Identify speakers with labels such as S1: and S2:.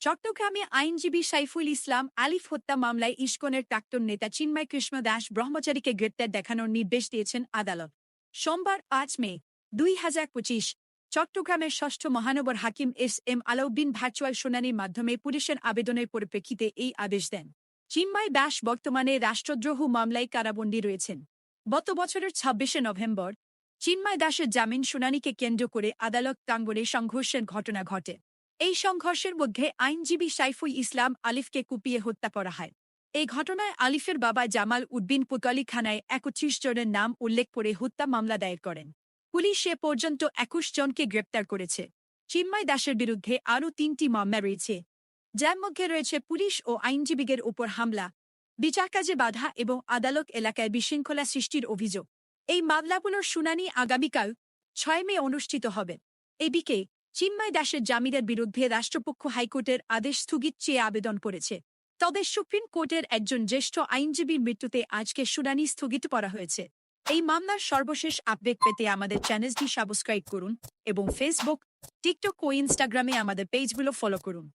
S1: চট্টগ্রামে আইনজীবী সাইফুল ইসলাম আলিফ হত্যা মামলায় ইস্কনের প্রাক্তন নেতা চিন্ময় কৃষ্ণ দাস ব্রহ্মচারীকে গ্রেপ্তার দেখানোর নির্দেশ দিয়েছেন আদালত। সোমবার, পাঁচ মে, দুই হাজার পঁচিশ, চট্টগ্রামের ষষ্ঠ মহানগর হাকিম এস এম আলাউদ্দিন ভার্চুয়াল শুনানির মাধ্যমে পুলিশের আবেদনের পরিপ্রেক্ষিতে এই আদেশ দেন। চিন্ময় দাস বর্তমানে রাষ্ট্রদ্রোহ মামলায় কারাবন্দী রয়েছেন। গত বছরের ছাব্বিশে নভেম্বর, চিন্ময় দাসের জামিন শুনানিকে কেন্দ্র করে আদালত প্রাঙ্গণে সংঘর্ষের ঘটনা ঘটে। এই সংঘর্ষের মধ্যে আইনজীবী সাইফুল ইসলাম আলিফকে কুপিয়ে হত্যা করা হয়। এই ঘটনায় আলিফের বাবা জামাল উদ্দিন পুতলিখানায় একত্রিশ জনের নাম উল্লেখ করে হত্যা মামলা দায়ের করেন। পুলিশ এ পর্যন্ত একুশ জনকে গ্রেপ্তার করেছে। চিন্ময় দাসের বিরুদ্ধে আরও তিনটি মামলা রয়েছে, যার মধ্যে রয়েছে পুলিশ ও আইনজীবীদের উপর হামলা, বিচার কাজে বাধা এবং আদালত এলাকায় বিশৃঙ্খলা সৃষ্টির অভিযোগ। এই মামলাগুলোর শুনানি আগামীকাল ছয় মে অনুষ্ঠিত হবে। এদিকে চিন্ময় দাসের জামিনের বিরুদ্ধে রাষ্ট্রপক্ষ হাইকোর্টের আদেশ স্থগিত চেয়ে আবেদন করেছে। তবে সুপ্রিম কোর্টের একজন জ্যেষ্ঠ আইনজীবীর মৃত্যুতে আজকে শুনানি স্থগিত করা হয়েছে। এই মামলার সর্বশেষ আপডেট পেতে আমাদের চ্যানেলটি সাবস্ক্রাইব করুন এবং ফেসবুক, টিকটক ও ইনস্টাগ্রামে আমাদের পেজগুলো ফলো করুন।